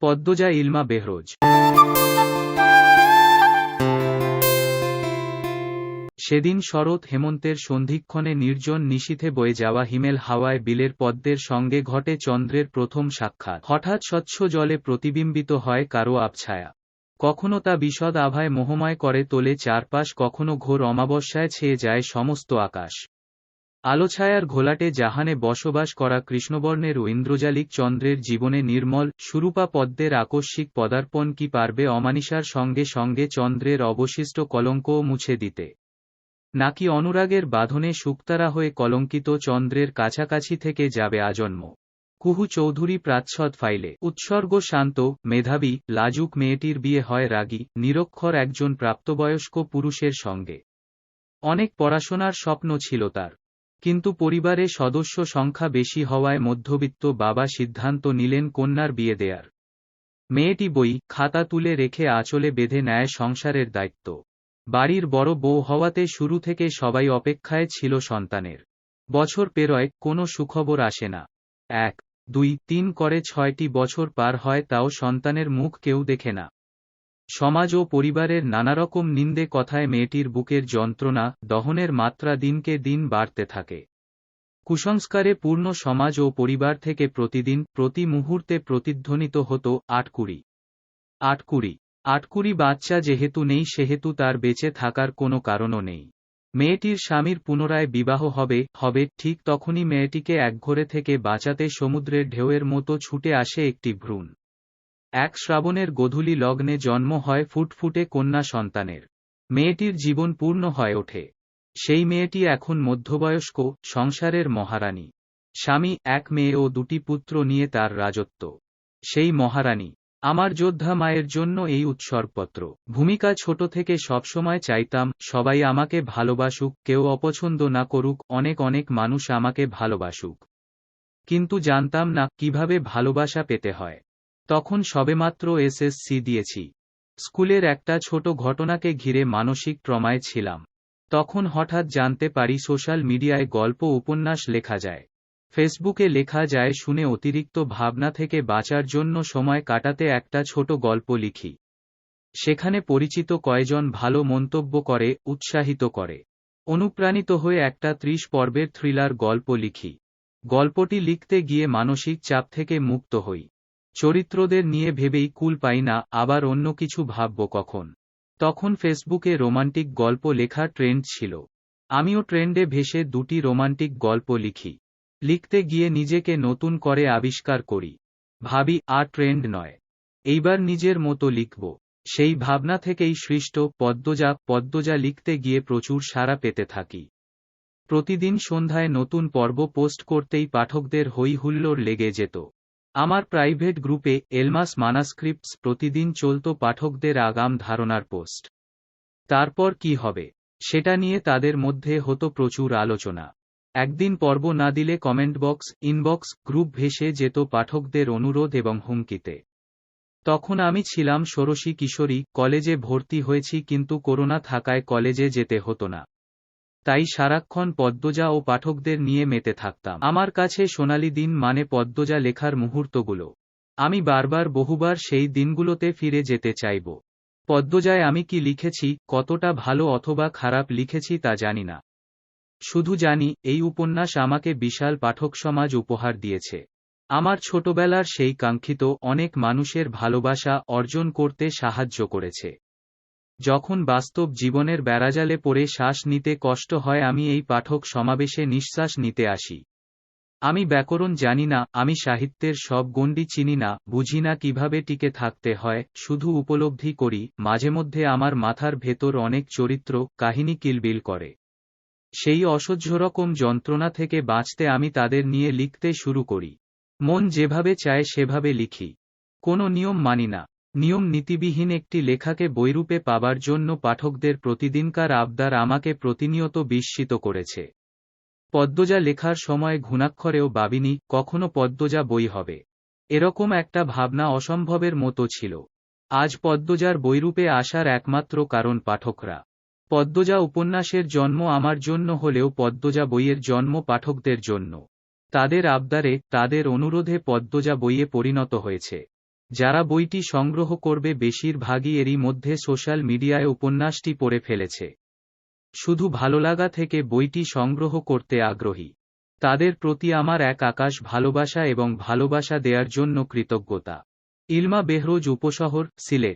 পদ্মজা ইলমা বেহরোজ। সেদিন শরৎ হেমন্তের সন্ধিক্ষণে নির্জন নিশীথে বয়ে যাওয়া হিমেল হাওয়ায় বিলের পদ্মের সঙ্গে ঘটে চন্দ্রের প্রথম সাক্ষাৎ। হঠাৎ স্বচ্ছ জলে প্রতিবিম্বিত হয় কারও আবছায়া। কখনো তা বিশদ আভায় মোহময় করে তোলে চারপাশ, কখনো ঘোর অমাবস্যায় ছেয়ে যায় সমস্ত আকাশ। আলোছায়ার ঘোলাটে জাহানে বসবাস করা কৃষ্ণবর্ণের ও ইন্দ্রজালিক চন্দ্রের জীবনে নির্মল, সুরূপা পদ্মের আকস্মিক পদার্পণ কি পারবে অমানিসার সঙ্গে সঙ্গে চন্দ্রের অবশিষ্ট কলঙ্কও মুছে দিতে? নাকি অনুরাগের বাঁধনে শুক্তারা হয়ে কলঙ্কিত চন্দ্রের কাছাকাছি থেকে যাবে আজন্ম? কুহু চৌধুরী প্রাচ্ছদ ফাইলে, উৎসর্গ শান্ত, মেধাবী, লাজুক মেয়েটির বিয়ে হয় রাগী, নিরক্ষর একজন প্রাপ্তবয়স্ক পুরুষের সঙ্গে। অনেক পড়াশোনার স্বপ্ন ছিল তার। কিন্তু পরিবারে সদস্য সংখ্যা বেশি হওয়ায় মধ্যবিত্ত বাবা সিদ্ধান্ত নিলেন কন্যার বিয়ে দেয়ার। মেয়েটি বই, খাতা তুলে রেখে আঁচলে বেঁধে নেয় সংসারের দায়িত্ব। বাড়ির বড় বউ হওয়াতে শুরু থেকে সবাই অপেক্ষায় ছিল সন্তানের। বছর পেরয়, কোনো সুখবর আসে না। এক, দুই, তিন করে ছয়টি বছর পার হয় তাও সন্তানের মুখ কেউ দেখে না। সমাজ ও পরিবারের নানারকম নিন্দে কথায় মেয়েটির বুকের যন্ত্রণা, দহনের মাত্রা দিনকে দিন বাড়তে থাকে। কুসংস্কারে পূর্ণ সমাজ ও পরিবার থেকে প্রতিদিন, প্রতি মুহূর্তে প্রতিধ্বনিত হতো আটকুড়ি। আটকুড়ি। আটকুড়ি বাচ্চা যেহেতু নেই, সেহেতু তার বেঁচে থাকার কোনো কারণও নেই। মেয়েটির স্বামীর পুনরায় বিবাহ হবে হবে ঠিক তখনই মেয়েটিকে একঘরে থেকে বাঁচাতে সমুদ্রের ঢেউয়ের মতো ছুটে আসে একটি ভ্রূণ। এক শ্রাবণের গধূলি লগ্নে জন্ম হয় ফুটফুটে কন্যা সন্তানের। মেয়েটির জীবন পূর্ণ হয়ে ওঠে। সেই মেয়েটি এখন মধ্যবয়স্ক, সংসারের মহারানী। স্বামী, এক মেয়ে ও দুটি পুত্র নিয়ে তার রাজত্ব। সেই মহারানী, আমার যোদ্ধা মায়ের জন্য এই উৎসর্গপত্র। ভূমিকা ছোট থেকে সবসময় চাইতাম, সবাই আমাকে ভালোবাসুক, কেউ অপছন্দ না করুক, অনেক অনেক মানুষ আমাকে ভালোবাসুক। কিন্তু জানতাম না, কীভাবে ভালোবাসা পেতে হয়। তখন সবেমাত্র এসএসসি দিয়েছি। স্কুলের একটা ছোট ঘটনাকে ঘিরে মানসিক ট্রমায় ছিলাম। তখন হঠাৎ জানতে পারি সোশ্যাল মিডিয়ায় গল্প উপন্যাস লেখা যায়। ফেসবুকে লেখা যায়, শুনে অতিরিক্ত ভাবনা থেকে বাঁচার জন্য সময় কাটাতে একটা ছোট গল্প লিখি। সেখানে পরিচিত কয়জন ভালো মন্তব্য করে, উৎসাহিত করে। অনুপ্রাণিত হয়ে একটা ত্রিশ পর্বের থ্রিলার গল্প লিখি। গল্পটি লিখতে গিয়ে মানসিক চাপ থেকে মুক্ত হই। চরিত্রদের নিয়ে ভেবেই কুল পাই না, আবার অন্য কিছু ভাবব কখন। তখন ফেসবুকে রোমান্টিক গল্প লেখা ট্রেন্ড ছিল। আমিও ট্রেন্ডে ভেসে দুটি রোমান্টিক গল্প লিখি। লিখতে গিয়ে নিজেকে নতুন করে আবিষ্কার করি। ভাবি, আর ট্রেন্ড নয়। এইবার নিজের মতো লিখব। সেই ভাবনা থেকেই সৃষ্ট পদ্মজা পদ্মজা লিখতে গিয়ে প্রচুর সাড়া পেতে থাকি। প্রতিদিন সন্ধ্যায় নতুন পর্ব পোস্ট করতেই পাঠকদের হই হুল্লোড় লেগে যেত। আমার প্রাইভেট গ্রুপে এলমাস মানাস্ক্রিপ্টস প্রতিদিন চলত পাঠকদের আগাম ধারণার পোস্ট। তারপর কি হবে? সেটা নিয়ে তাদের মধ্যে হতো প্রচুর আলোচনা। একদিন পর্ব না দিলে কমেন্ট বক্স, ইনবক্স, গ্রুপ ভেসে যেত পাঠকদের অনুরোধ এবং হুমকিতে। তখন আমি ছিলাম ষোড়শী কিশোরী, কলেজে ভর্তি হয়েছি কিন্তু করোনা থাকায় কলেজে যেতে হতো না। তাই সারাক্ষণ পদ্মজা ও পাঠকদের নিয়ে মেতে থাকতাম। আমার কাছে সোনালি দিন মানে পদ্মজা লেখার মুহূর্তগুলো। আমি বারবার বহুবার সেই দিনগুলোতে ফিরে যেতে চাইব। পদ্মজায় আমি কি লিখেছি, কতটা ভালো অথবা খারাপ লিখেছি তা জানি না। শুধু জানি, এই উপন্যাস আমাকে বিশাল পাঠক সমাজ উপহার দিয়েছে। আমার ছোটবেলার সেই কাঙ্ক্ষিত, অনেক মানুষের ভালোবাসা অর্জন করতে সাহায্য করেছে। যখন বাস্তব জীবনের বেড়াজালে পড়ে শ্বাস নিতে কষ্ট হয়, আমি এই পাঠক সমাবেশে নিঃশ্বাস নিতে আসি। আমি ব্যাকরণ জানি না, আমি সাহিত্যের সব গণ্ডি চিনি না, বুঝি না কীভাবে টিকে থাকতে হয়, শুধু উপলব্ধি করি, মাঝে মধ্যে আমার মাথার ভেতর অনেক চরিত্র, কাহিনী কিলবিল করে। সেই অসহ্য রকম যন্ত্রণা থেকে বাঁচতে আমি তাদের নিয়ে লিখতে শুরু করি। মন যেভাবে চায় সেভাবে লিখি। কোনো নিয়ম মানি না। নিয়ম নীতিবিহীন একটি লেখাকে বৈরূপে পাবার জন্য পাঠকদের প্রতিদিনকার আবদার আমাকে প্রতিনিয়ত বিস্মিত করেছে। পদ্মজা লেখার সময় ঘুণাক্ষরেও ভাবিনি কখনো পদ্মজা বই হবে। এরকম একটা ভাবনা অসম্ভবের মতো ছিল। আজ পদ্মজার বৈরূপে আসার একমাত্র কারণ পাঠকরা। পদ্মজা উপন্যাসের জন্ম আমার জন্য হলেও পদ্মজা বইয়ের জন্ম পাঠকদের জন্য। তাদের আবদারে, তাদের অনুরোধে পদ্মজা বইয়ে পরিণত হয়েছে। যারা বইটি সংগ্রহ করবে বেশিরভাগই এরই মধ্যে সোশ্যাল মিডিয়ায় উপন্যাসটি পড়ে ফেলেছে। শুধু ভালোলাগা থেকে বইটি সংগ্রহ করতে আগ্রহী। তাদের প্রতি আমার এক আকাশ ভালোবাসা এবং ভালোবাসা দেওয়ার জন্য কৃতজ্ঞতা। ইলমা বেহরোজ উপশহর, সিলেট।